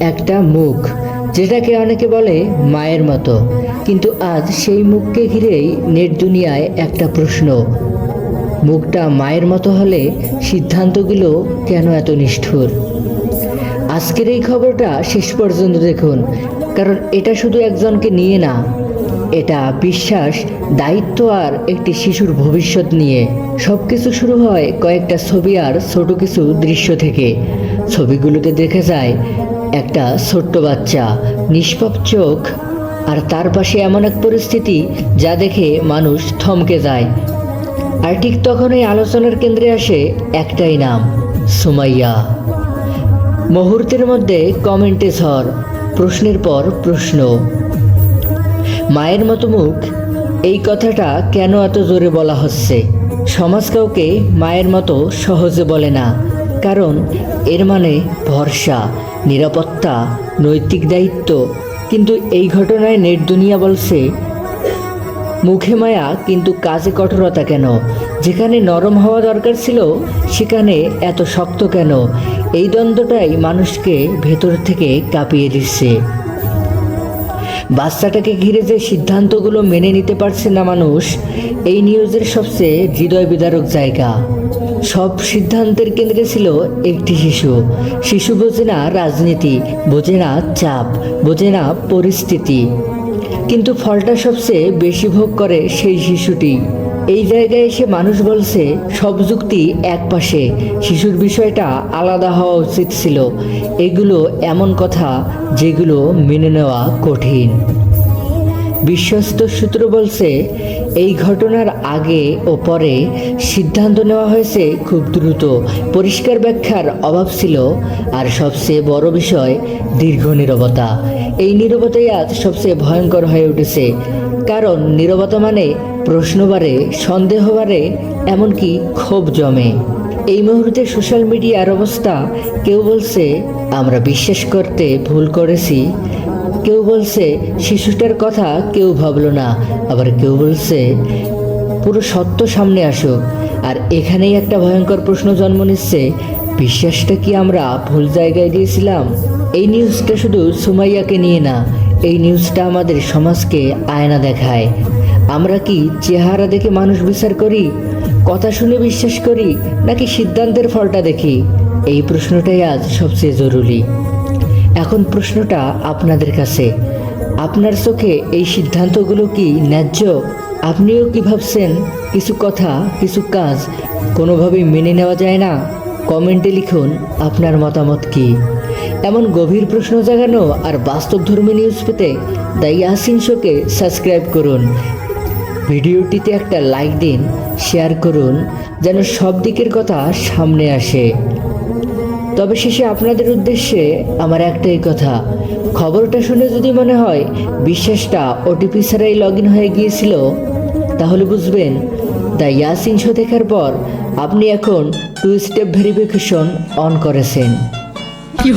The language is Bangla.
একটা মুখ, যেটাকে অনেকে বলে মায়ের মতো। কিন্তু আজ সেই মুখকে ঘিরেই নেট দুনিয়ায় একটা প্রশ্ন। মুখটা মায়ের মতো হলে সিদ্ধান্তগুলো কেন এত নিষ্ঠুর? আজকের এই খবরটা শেষ পর্যন্ত দেখুন, কারণ এটা শুধু একজনকে নিয়ে না, এটা বিশ্বাস, দায়িত্ব আর একটি শিশুর ভবিষ্যৎ নিয়ে। সব কিছু শুরু হয় কয়েকটা ছবি আর ছোট কিছু দৃশ্য থেকে। ছবিগুলোতে দেখা যায় একটা ছোট্ট বাচ্চা, নিষ্পাপ চোখ, আর তার পাশে এমন এক পরিস্থিতি যা দেখে মানুষ থমকে যায়। আর ঠিক তখনই আলোচনার কেন্দ্রে আসে একটাই নাম, সুমাইয়া। মুহূর্তের মধ্যে কমেন্টে ঝড়, প্রশ্নের পর প্রশ্ন। মায়ের মতো মুখ, এই কথাটা কেন এত জোরে বলা হচ্ছে? সমাজ কাউকে মায়ের মতো সহজে বলে না, কারণ এর মানে ভরসা। নিরাপত্তা, নৈতিক দায়িত্ব, কিন্তু এই ঘটনায় নেট দুনিয়া বলছে, মুখে মায়া কিন্তু কাজে কঠোরতা কেন? যেখানে নরম হওয়া দরকার ছিল, সেখানে এত শক্ত কেন? এই দ্বন্দ্বটাই মানুষকে ভেতর থেকে কাঁপিয়ে দিচ্ছে। বাচ্চাটাকে ঘিরে যে সিদ্ধান্তগুলো মেনে নিতে পারছে না মানুষ, এই নিউজের সবচেয়ে হৃদয় বিদারক জায়গা। সব সিদ্ধান্তের কেন্দ্রে ছিল একটি শিশু। শিশু বোঝে না রাজনীতি, বোঝে না চাপ, বোঝে না পরিস্থিতি। কিন্তু ফলটা সবচেয়ে বেশি ভোগ করে সেই শিশুটি। এই জায়গায় এসে মানুষ বলছে, সব যুক্তি এক পাশে। শিশুর বিষয়টা আলাদা হওয়া উচিত ছিল। এগুলো এমন কথা যেগুলো মেনে নেওয়া কঠিন। বিশ্বস্ত সূত্র বলছে, এই ঘটনার আগে ও পরে সিদ্ধান্ত নেওয়া হয়েছে খুব দ্রুত। পরিষ্কার ব্যাখ্যার অভাব ছিল, আর সবচেয়ে বড় বিষয় দীর্ঘ নীরবতা। এই নীরবতাই আজ সবচেয়ে ভয়ঙ্কর হয়ে উঠেছে। কারণ নীরবতা মানে প্রশ্ন বাড়ে সন্দেহ বাড়ে এমনকি ক্ষোভ জমে। এই মুহূর্তে সোশ্যাল মিডিয়ার অবস্থা, কেউ বলছে, আমরা বিশ্বাস করতে ভুল করেছি। কেউ বলছে, শিশুটার কথা কেউ ভাবলো না। আবার কেউ বলছে, পুরো সত্য সামনে আসুক। আর এখানেই একটা ভয়ঙ্কর প্রশ্ন জন্ম নিচ্ছে, বিশ্বাসটা কি আমরা ভুল জায়গায় দিয়েছিলাম? এই নিউজটা শুধু সুমাইয়াকে নিয়ে না এই নিউজটা আমাদের সমাজকে আয়না দেখায়। আমরা কি চেহারা দেখে মানুষ বিচার করি, কথা শুনে বিশ্বাস করি, নাকি সিদ্ধান্তের ফলটা দেখি? এই প্রশ্নটাই আজ সবচেয়ে জরুরি। এখন প্রশ্নটা আপনাদের কাছে। আপনার চোখে এই সিদ্ধান্তগুলো কি ন্যায্য? আপনিও কি ভাবছেন, কিছু কথা, কিছু কাজ কোনোভাবেই মেনে নেওয়া যায় না? কমেন্টে লিখুন, আপনার মতামত কি? এমন গভীর প্রশ্ন জাগানো আর বাস্তবধর্মী নিউজ পেতে দ্য ইয়াসিন শোকে সাবস্ক্রাইব করুন। ভিডিওটিতে একটা লাইক দিন শেয়ার করুন, যেন সব দিকের কথা সামনে আসে। তবে শেষে আপনাদের উদ্দেশ্যে আমার একটাই কথা, খবরটা শুনে যদি মনে হয় বিশ্বাসটা ওটিপি ছাড়াই লগ ইন হয়ে গিয়েছিল, তাহলে বুঝবেন, দ্য ইয়াসিন শো দেখার পর আপনি এখন টু স্টেপ ভেরিফিকেশন অন করেছেন। কি